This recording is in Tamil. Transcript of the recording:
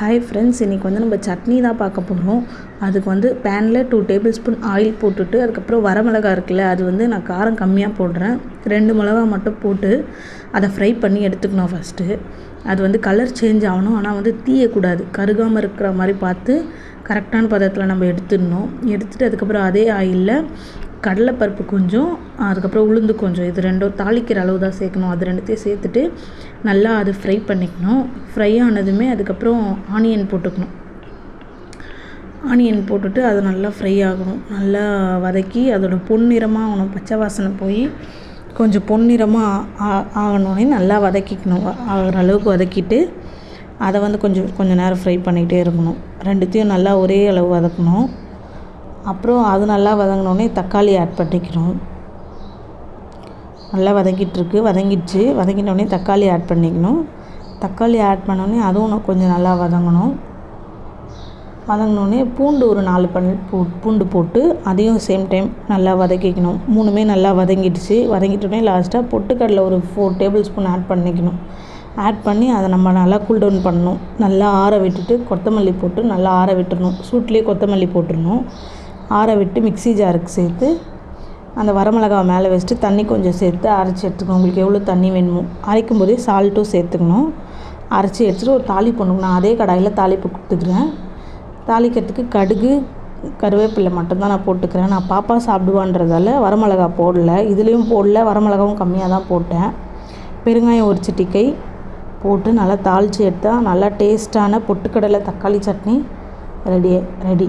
ஹாய் ஃப்ரெண்ட்ஸ் இன்றைக்கி வந்து நம்ம சட்னி தான் பார்க்க போகிறோம் அதுக்கு வந்து பேனில் டூ டேபிள் ஸ்பூன் ஆயில் போட்டுட்டு அதுக்கப்புறம் வரமிளகா இருக்குல்ல அது வந்து நான் காரம் கம்மியாக போடுறேன். ரெண்டு மிளகா மட்டும் போட்டு அதை ஃப்ரை பண்ணி எடுத்துக்கணும் ஃபஸ்ட்டு அது வந்து கலர் சேஞ்ச் ஆகணும் ஆனால் வந்து தீயக்கூடாது. கருகாமல் இருக்கிற மாதிரி பார்த்து கரெக்டான பதத்தில் நம்ம எடுத்துடணும். எடுத்துகிட்டு அதுக்கப்புறம் அதே ஆயிலில் கடலைப்பருப்பு கொஞ்சம் அதுக்கப்புறம் உளுந்து கொஞ்சம். இது ரெண்டும் தாளிக்கிற அளவு தான் சேர்க்கணும். அது ரெண்டுத்தையும் சேர்த்துட்டு நல்லா அது ஃப்ரை பண்ணிக்கணும். ஃப்ரை ஆனதுமே அதுக்கப்புறம் ஆனியன் போட்டுக்கணும். ஆனியன் போட்டுட்டு அது நல்லா ஃப்ரை ஆகணும். நல்லா வதக்கி அதோட பொன்னிறமாக ஆகணும். பச்சை வாசனை போய் கொஞ்சம் பொன்னிறமாக ஆகணுன்னே நல்லா வதக்கிக்கணும். ஆகிற அளவுக்கு வதக்கிட்டு அதை வந்து கொஞ்சம் கொஞ்சம் நேரம் ஃப்ரை பண்ணிகிட்டே இருக்கணும். ரெண்டுத்தையும் நல்லா ஒரே அளவு வதக்கணும். அப்புறம் அது நல்லா வதங்கினோடனே தக்காளி ஆட் பண்ணிக்கணும் நல்லா வதங்கிட்டுருக்கு. வதங்கிடுச்சு. வதங்கினோடனே தக்காளி ஆட் பண்ணிக்கணும். தக்காளி ஆட் பண்ணோடனே அதுவும் கொஞ்சம் நல்லா வதங்கணும். வதங்கினோடனே பூண்டு ஒரு நாலு பல் பூ பூண்டு போட்டு அதையும் சேம் டைம் நல்லா வதக்கிக்கணும். மூணுமே நல்லா வதங்கிடுச்சு. வதங்கிட்டோடனே லாஸ்ட்டாக பொட்டுக்கடலை ஒரு ஃபோர் டேபிள் ஸ்பூன் ஆட் பண்ணிக்கணும். ஆட் பண்ணி அதை நம்ம நல்லா கூல் டவுன் பண்ணணும். நல்லா ஆற விட்டுட்டு கொத்தமல்லி போட்டு நல்லா ஆற விட்டுறணும். சூட்லேயே கொத்தமல்லி போட்டுடணும் ஆற விட்டு மிக்ஸி ஜாருக்கு சேர்த்து அந்த வரமிளகாவை மேலே வச்சுட்டு தண்ணி கொஞ்சம் சேர்த்து அரைச்சி எடுத்துக்கணும். உங்களுக்கு எவ்வளோ தண்ணி வேணுமோ. அரைக்கும் போதே சால்ட்டும் சேர்த்துக்கணும். அரைச்சி எடுத்துகிட்டு ஒரு தாளிப்பு ஒன்று நான் அதே கடாயில் தாளிப்பு கொடுத்துக்கிறேன். தாளிக்கிறதுக்கு கடுகு கருவேப்பிலை மட்டும்தான் நான் போட்டுக்கிறேன். நான் பாப்பா சாப்பிடுவான்றதால வரமிளகா போடல. இதுலேயும் போடல வரமிளகாவும் கம்மியாக தான் போட்டேன். பெருங்காயம் ஒரு சிட்டிக்கை போட்டு நல்லா தாளித்து எடுத்தால் நல்லா டேஸ்ட்டான பொட்டுக்கடலை தக்காளி chutney ready ready.